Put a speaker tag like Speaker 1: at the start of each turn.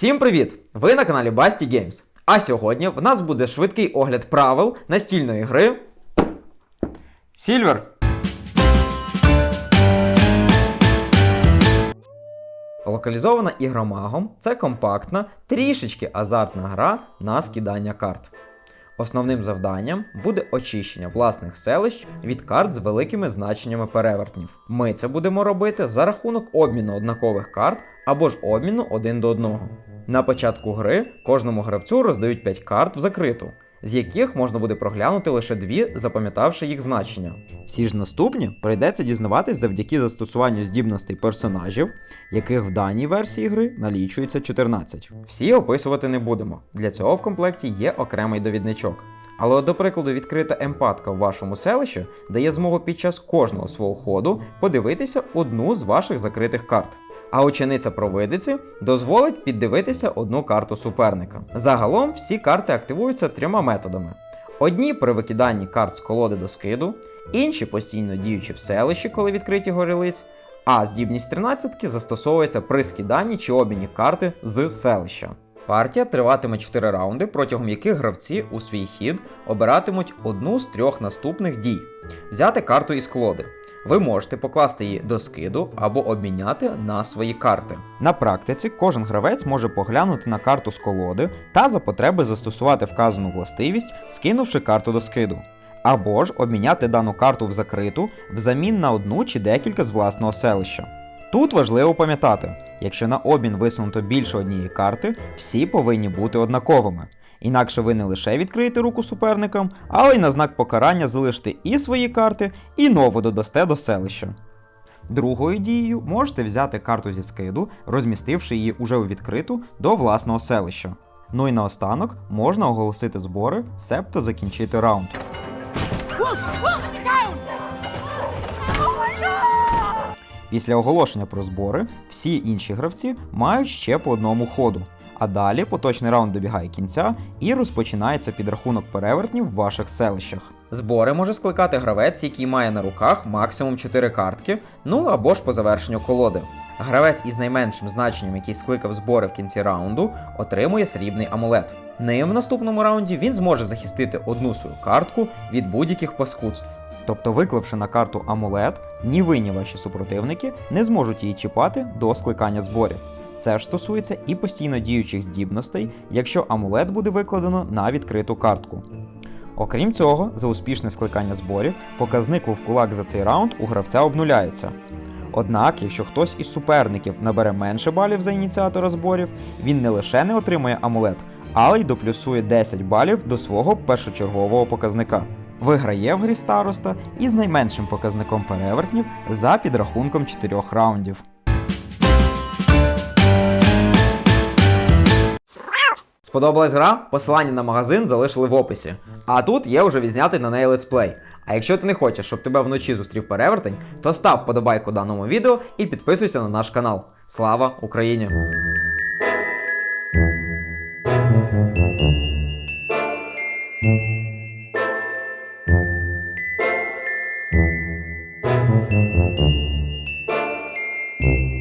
Speaker 1: Всім привіт! Ви на каналі Basti Games. А сьогодні в нас буде швидкий огляд правил настільної гри Silver. Локалізована ігромагом це компактна, трішечки азартна гра на скидання карт. Основним завданням буде очищення власних селищ від карт з великими значеннями перевертнів. Ми це будемо робити за рахунок обміну однакових карт або ж обміну один до одного. На початку гри кожному гравцю роздають 5 карт в закриту, з яких можна буде проглянути лише дві, запам'ятавши їх значення. Всі ж наступні прийдеться дізнаватись завдяки застосуванню здібностей персонажів, яких в даній версії гри налічується 14. Всі описувати не будемо. Для цього в комплекті є окремий довідничок. Але, до прикладу, відкрита емпатка в вашому селищі дає змогу під час кожного свого ходу подивитися одну з ваших закритих карт. А учениця провидиці дозволить піддивитися одну карту суперника. Загалом всі карти активуються трьома методами: одні при викиданні карт з колоди до скиду, інші постійно діючи в селищі, коли відкриті горілиць. А здібність 13 застосовується при скиданні чи обміні карти з селища. Партія триватиме 4 раунди, протягом яких гравці у свій хід обиратимуть одну з трьох наступних дій: взяти карту із колоди. Ви можете покласти її до скиду або обміняти на свої карти. На практиці кожен гравець може поглянути на карту з колоди та за потреби застосувати вказану властивість, скинувши карту до скиду. Або ж обміняти дану карту в закриту взамін на одну чи декілька з власного селища. Тут важливо пам'ятати, якщо на обмін висунуто більше однієї карти, всі повинні бути однаковими. Інакше ви не лише відкриєте руку суперникам, але й на знак покарання залишите і свої карти, і нову додасте до селища. Другою дією можете взяти карту зі скиду, розмістивши її уже у відкриту до власного селища. Ну і наостанок можна оголосити збори, себто закінчити раунд. Після оголошення про збори всі інші гравці мають ще по одному ходу. А далі поточний раунд добігає кінця і розпочинається підрахунок перевертнів в ваших селищах. Збори може скликати гравець, який має на руках максимум 4 картки, ну або ж по завершенню колоди. Гравець із найменшим значенням, який скликав збори в кінці раунду, отримує срібний амулет. Ним в наступному раунді він зможе захистити одну свою картку від будь-яких паскудств. Тобто, виклавши на карту амулет, ні ви, ні ваші супротивники не зможуть її чіпати до скликання зборів. Це ж стосується і постійно діючих здібностей, якщо амулет буде викладено на відкриту картку. Окрім цього, за успішне скликання зборів, показник вовкулак за цей раунд у гравця обнуляється. Однак, якщо хтось із суперників набере менше балів за ініціатора зборів, він не лише не отримує амулет, але й доплюсує 10 балів до свого першочергового показника. Виграє в грі староста із найменшим показником перевертнів за підрахунком 4 раундів. Сподобалась гра? Посилання на магазин залишили в описі. А тут є вже відзнятий на неї летсплей. А якщо ти не хочеш, щоб тебе вночі зустрів перевертень, то став подобайку даному відео і підписуйся на наш канал. Слава Україні!
Speaker 2: Thank you.